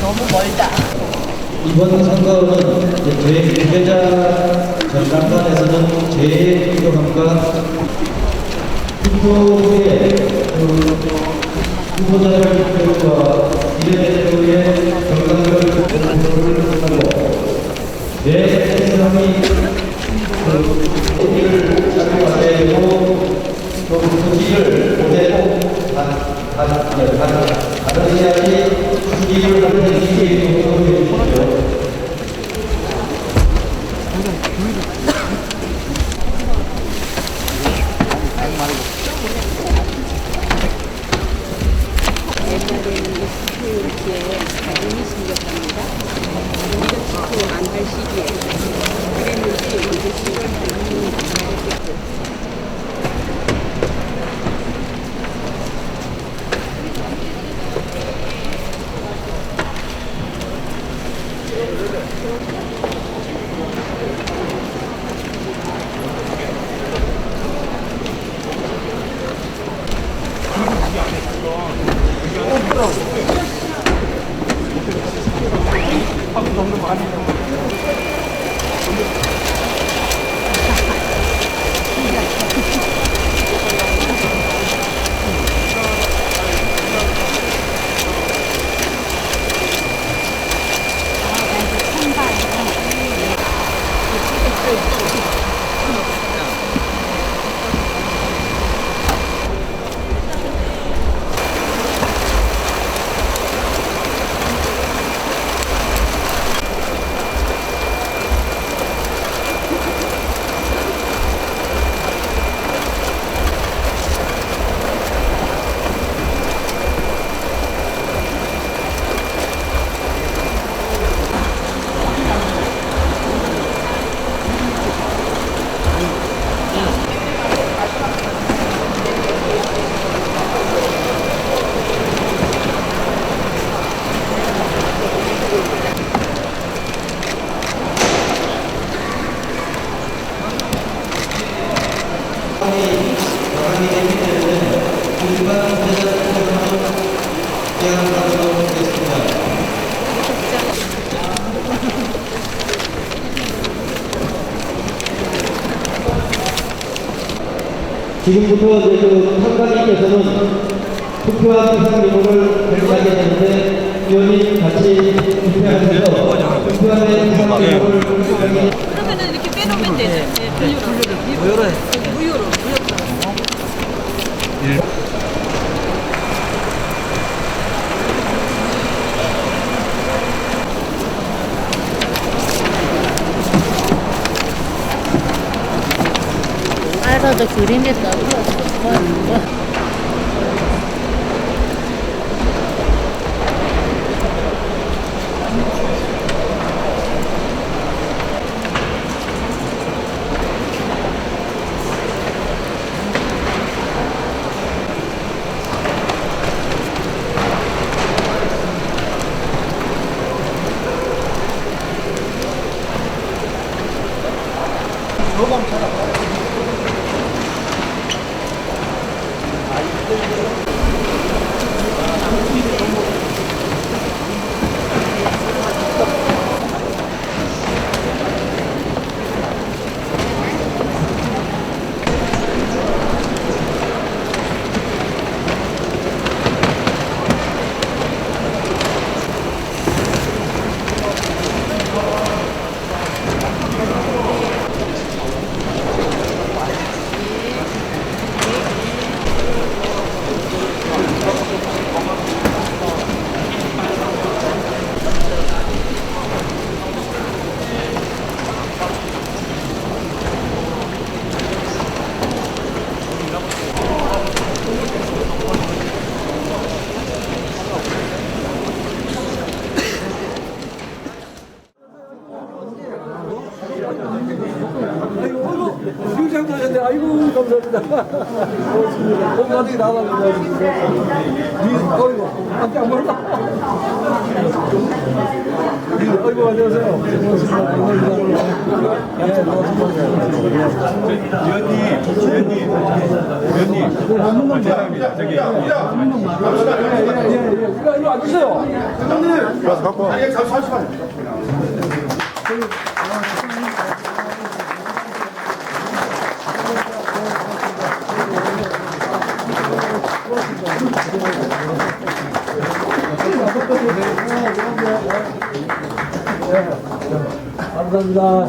너무 멀다. 이번 선거는 저희 후계자 전당단에서는 제일 필요함과 후에 그 후보자를 투표와 비례대표의 아, 나이제 한 발에 이렇게 지금부터 이제 그 판관님께서는 투표한 대상 명부를 발표하게 되는데 의원님 같이 투표하셔서 투표함의 대상 명부를 발표하게 그러면은 이렇게 빼놓으면 되죠. 예, 분류로. 무효로 무효로. 무효로. 저 그림에 나오고 로방 찾아봐. 어. 뭐, 뭐. 오셨네. 아이고, 감사합니다. 고맙습니다. 너무 나중에 나가면 어이구, 밖에 안 보인다. 아이고, 안녕하세요. 고맙습니다. 반갑습니다. 네, 고맙습니다. 예, 예, 예. 이거, 이거 앉으세요. 감사합니다.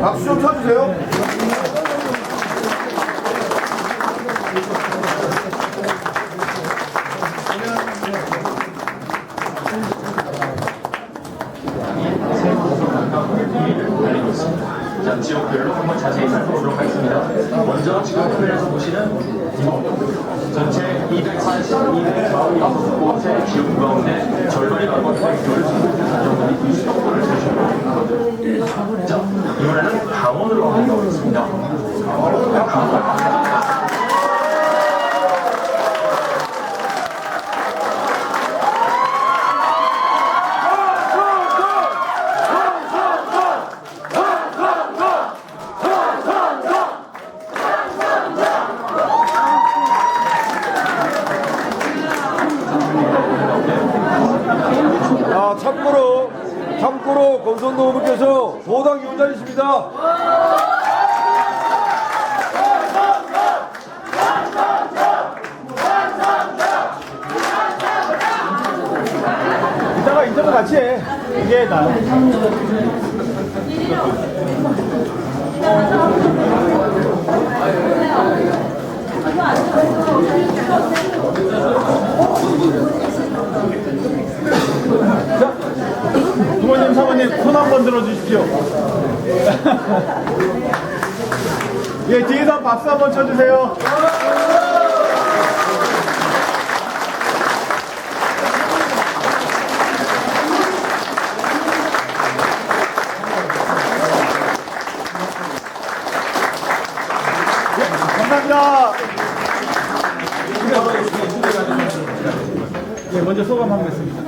박수 좀 쳐주세요. 자, 이번에는 강원으로 가보겠습니다. 아, 참고로, 참고로, 권선도 후보께서 도당 위원장이십니다. 이따가 인터뷰 같이 해. 이게 나. 부모님, 사모님 손 한 번 들어주십시오. 예, 뒤에서 박수 한번 쳐주세요. 감사합니다. 예, 먼저 소감 한번 했습니다.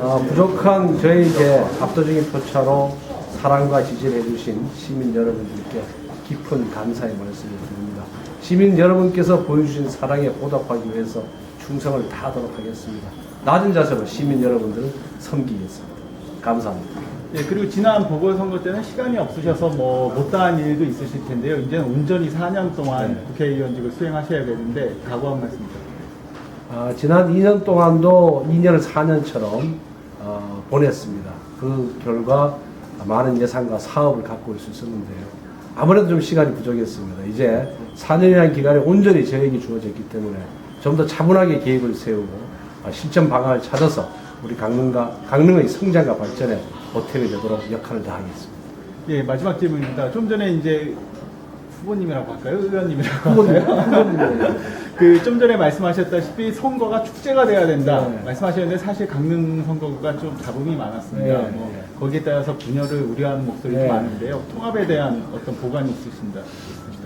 어, 부족한 저희에게 압도적인 표차로 사랑과 지지를 해주신 시민 여러분들께 깊은 감사의 말씀을 드립니다. 시민 여러분께서 보여주신 사랑에 보답하기 위해서 충성을 다하도록 하겠습니다. 낮은 자세로 시민 여러분들을 섬기겠습니다. 감사합니다. 예, 그리고 지난 보궐선거 때는 시간이 없으셔서 뭐 못다한 일도 있으실 텐데요. 이제는 온전히 4년 동안 국회의원직을 수행하셔야 되는데 각오한 말씀 부탁드립니다. 아, 지난 2년 동안도 2년을 4년처럼 어, 보냈습니다. 그 결과 많은 예산과 사업을 갖고 올 수 있었는데요. 아무래도 좀 시간이 부족했습니다. 이제 4년이라는 기간이 온전히 저에게 주어졌기 때문에 좀 더 차분하게 계획을 세우고 아, 실전 방안을 찾아서 우리 강릉과, 강릉의 성장과 발전에 보탬이 되도록 역할을 다하겠습니다. 예, 마지막 질문입니다. 좀 전에 이제 후보님이라고 할까요? 의원님이라고 후보님, 할까요? 그 좀 전에 말씀하셨다시피 선거가 축제가 돼야 된다 네. 말씀하셨는데 사실 강릉 선거가 좀 잡음이 많았습니다. 네, 뭐 네. 거기에 따라서 분열을 우려하는 목소리도 네. 많은데요. 통합에 대한 어떤 보관이 있으신다.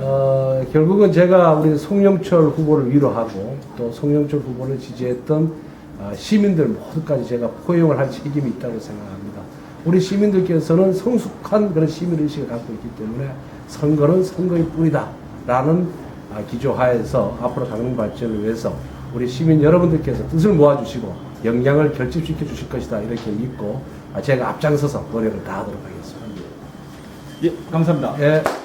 어, 결국은 제가 우리 송영철 후보를 위로하고 또 송영철 후보를 지지했던 어, 시민들 모두까지 제가 포용을 할 책임이 있다고 생각합니다. 우리 시민들께서는 성숙한 그런 시민의식을 갖고 있기 때문에 선거는 선거의 뿐이다. 라는 아, 기조하에서 앞으로 강릉 발전을 위해서 우리 시민 여러분들께서 뜻을 모아주시고 영향을 결집시켜 주실 것이다. 이렇게 믿고 아, 제가 앞장서서 노력을 다하도록 하겠습니다. 예, 감사합니다. 예.